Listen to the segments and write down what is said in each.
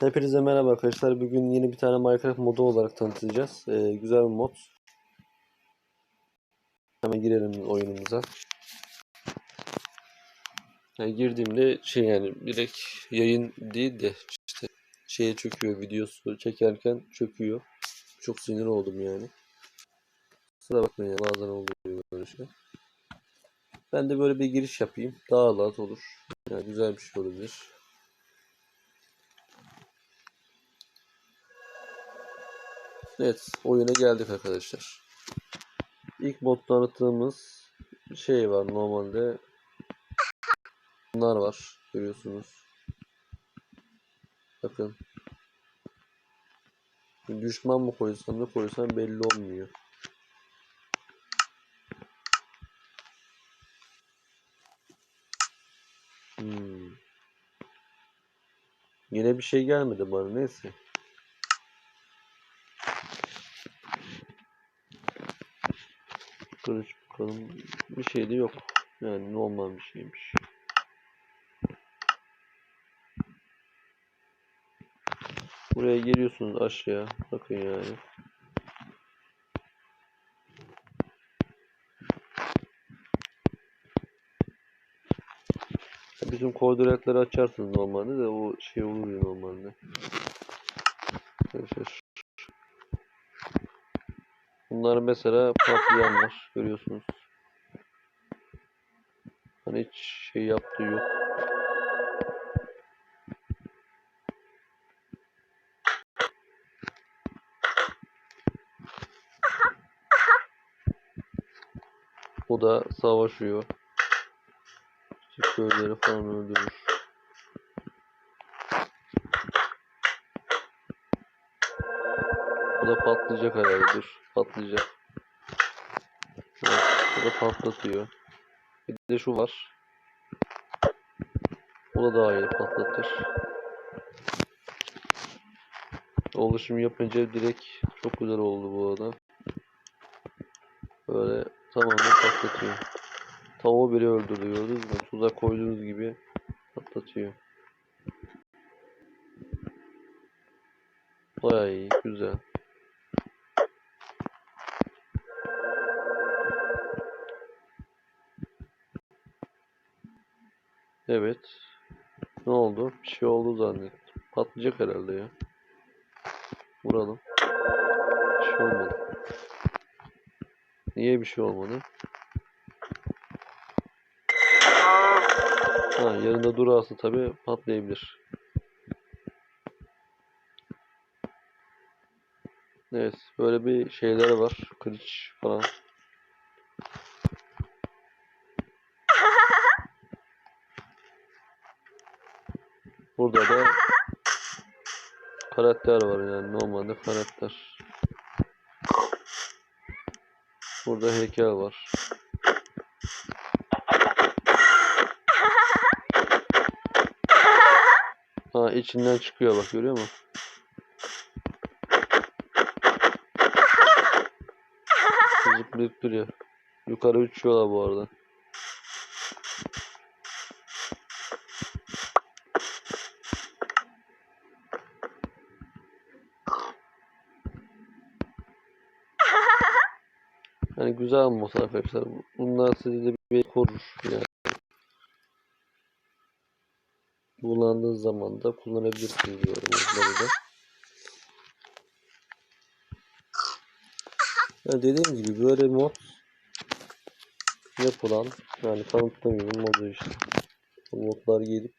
Hepinize merhaba arkadaşlar. Bugün yeni bir tane Minecraft modu olarak tanıtacağız. Ee, güzel bir mod. Hemen girelim oyunumuza. Yani girdiğimde şey yani direkt yayın değil de işte şeye çöküyor videosu çekerken çöküyor. Çok sinir oldum yani. Sıra bakmayın ya, bazen oluyor böyle şey. Ben de böyle bir giriş yapayım. Daha rahat olur. Yani güzel bir şey olabilir. Evet, oyuna geldik arkadaşlar. İlk mod tanıttığımız şey var normalde. Bunlar var, görüyorsunuz. Bakın. Düşman mı koysam ne koysam belli olmuyor. Hmm. Yine bir şey gelmedi bana neyse. Kılıç bakalım. Bir şey de yok. Yani normal bir şeymiş. Buraya geliyorsunuz aşağıya. Bakın yani. Bizim koordinatları açarsınız normalde de o şey olur ya normalde. Arkadaşlar. Bunlar mesela patlayanlar görüyorsunuz. Hani hiç şey yaptığı yok. O da savaşıyor. Köyleri falan öldürür. Da patlayacak herhalde. Dur. Patlayacak. Evet, bu da patlatıyor. Bir de şu var. O da daha iyi patlatır. Oluşum yapınca direkt çok güzel oldu bu arada. Böyle tamamen patlatıyor. Tavuğu bile öldürdü gördünüz mü? Tuzak koyduğunuz gibi patlatıyor. Bayağı iyi, güzel. Evet. Ne oldu? Bir şey oldu zannettim. Patlayacak herhalde ya. Vuralım. Bir şey olmadı. Niye bir şey olmadı? Ha, yanında durarsa tabi patlayabilir. Evet, böyle bir şeyler var. Kılıç falan. Burada da karakter var yani normalde karakter. Burada heykel var. Ha içinden çıkıyor bak görüyor musun? Zıplayıp duruyor. Yukarı uçuyorlar bu arada. Yani güzel mod arkadaşlar. Bunlar sizi de bir korur yani. Kullandığınız zaman da kullanabilirsiniz böyle modları da. Ya dediğim gibi böyle mod yapılan yani tanıttığım modu işte. Bu modlar gelip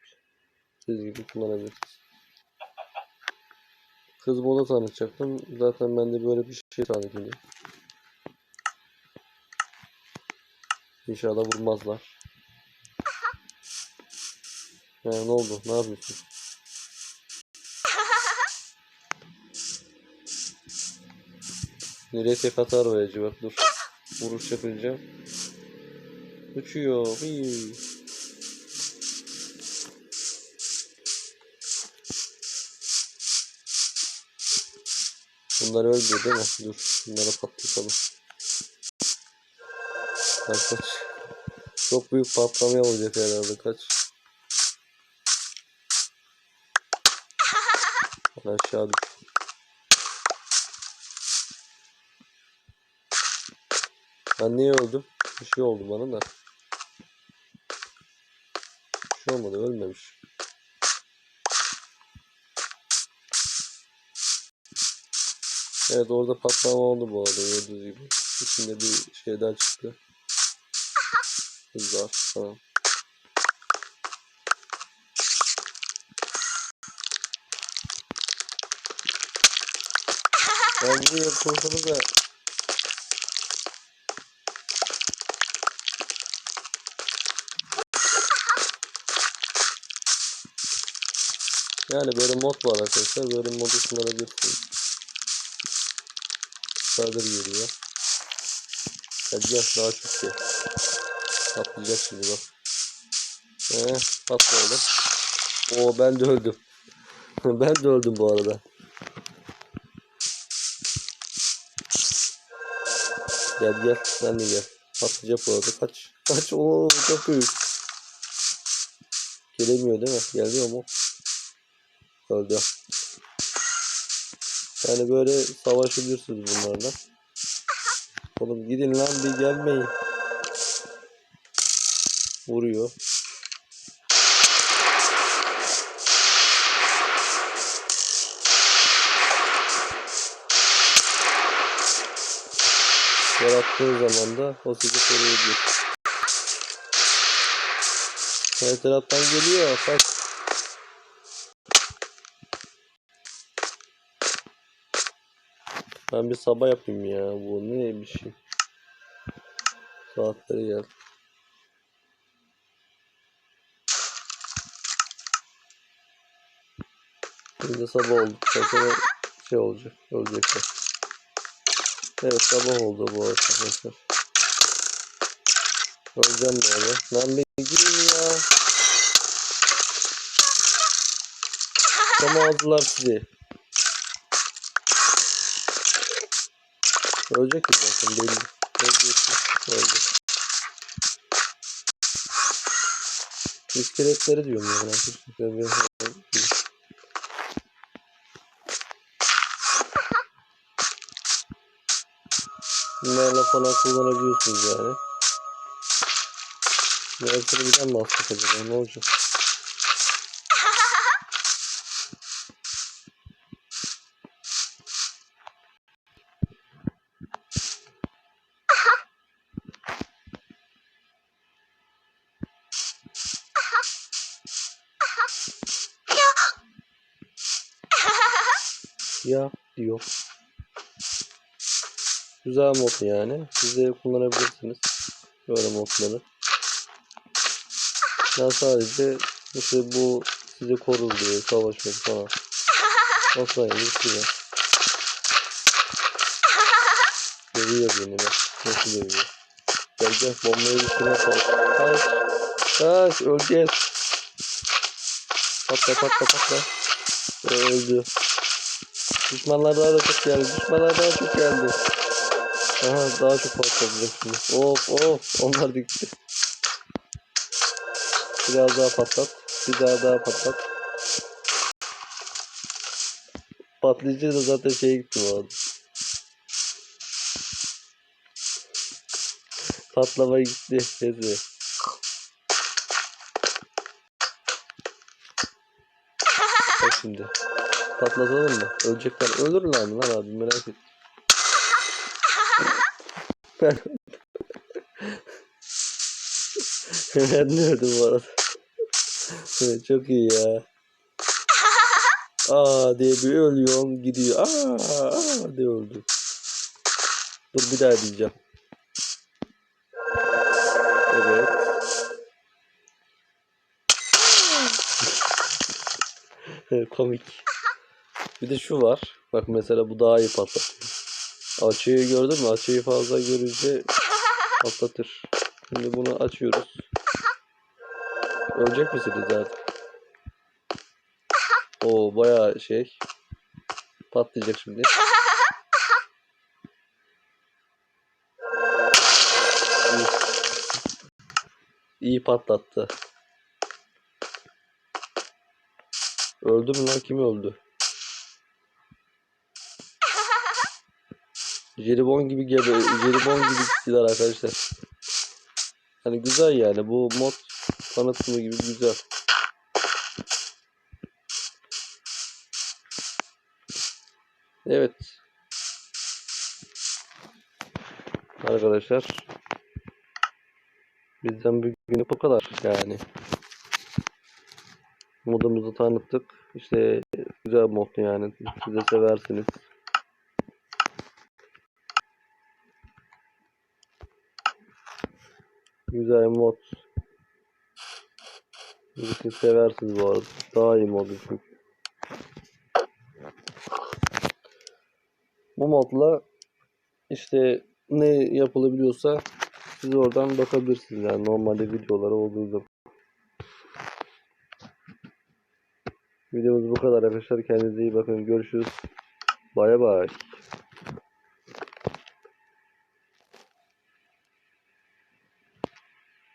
siz gibi kullanabilirsiniz. Kız moda tanıtacaktım. Zaten ben de böyle bir şey tanıtayım. İnşallah vurmazlar. Ya ne oldu? Ne yapıyorsun? Nereye tek atar o acı bak dur. Vuruş yapınca. Uçuyor. Hii. Bunlar öldü değil mi? Dur. Bunlara patlatalım. Kaç kaç. Çok büyük patlama olacak herhalde kaç. Aşağı düştüm. Ben niye öldüm? Bir şey oldu bana da. Bir şey olmadı ölmemiş. Evet orada patlama oldu bu arada gördüğünüz gibi. İçinde bir şeyden çıktı. Hızlar tamam. Ben buraya kurtuldu da Yani böyle mod var arkadaşlar. Böyle modu kullanabilirsiniz. Sardır geliyor. Gel gel daha çok gel. Patlayacak şimdi bak. Eh patla oğlum. Oo ben de öldüm. ben de öldüm bu arada. Gel gel sen de gel. Patlayacak bu arada. Kaç. Kaç. Oo çok büyük. Gelemiyor değil mi? Geliyor mu? Öldü. Yani böyle savaşabilirsiniz bunlarla. Oğlum gidin lan bir gelmeyin. Vuruyor. Yarattığı zaman da o sizi koruyabilir. Her taraftan geliyor. Kaç. Ben bir sabah yapayım ya. Bu ne bir şey. Saatleri gel. Şimdi sabah oldu. Sonra şey olacak. Ölecekler. Evet sabah oldu bu arkadaşlar. Öleceğim böyle. Lan bir girin ya. Tam aldılar sizi. Ölecek mi zaten belli. Öleceksin. Öldü. İskeletleri diyorum ya. Ben Bunlarla falan kullanabiliyorsunuz yani. Yarısını birden mi alsak acaba? Ne olacak? Ya diyor. Güzel mod yani. Siz de kullanabilirsiniz. Böyle modları. Ben sadece işte bu sizi korur diye savaşmak falan. O sayede güzel. Dövüyor beni bak. Nasıl dövüyor. Gel gel bombayı üstüne koy. Kaç. Kaç öleceğiz. Patla patla patla. Öldü. Düşmanlar daha da çok geldi. Düşmanlar daha çok geldi. Aha daha çok patlayacak şimdi. Of of onlar da gitti. Biraz daha patlat. Bir daha daha patlat. Patlayıcı da zaten şeye gitti bu arada. Patlama gitti. Neyse. Şimdi. Patlatalım mı? Ölecekler. Ölürler mi lan abi merak et. Ben ben de öldüm bu arada. Evet, Çok iyi ya. Aa diye bir ölüyorum gidiyor. Aa, aa diye öldü. Dur bir daha diyeceğim. Evet, Komik. Bir de şu var. Bak mesela bu daha iyi patlatıyor. Açıyı gördün mü? Açıyı fazla görünce patlatır. Şimdi bunu açıyoruz. Ölecek misiniz artık? O bayağı şey. Patlayacak şimdi. İyi. İyi patlattı. Öldü mü lan? Kim öldü? Jelibon gibi gebe, jelibon gibi kişiler arkadaşlar. Hani güzel yani bu mod tanıtımı gibi güzel. Evet. Arkadaşlar bizden bugün bu kadar yani. Modumuzu tanıttık. İşte güzel mod yani. Siz de seversiniz. Güzel mod. Siz seversiniz bu arada. Daha iyi modu çünkü. Bu modla işte ne yapılabiliyorsa siz oradan bakabilirsiniz yani normalde videoları olduğu zaman. Videomuz bu kadar arkadaşlar. Kendinize iyi bakın. Görüşürüz. Bay bay.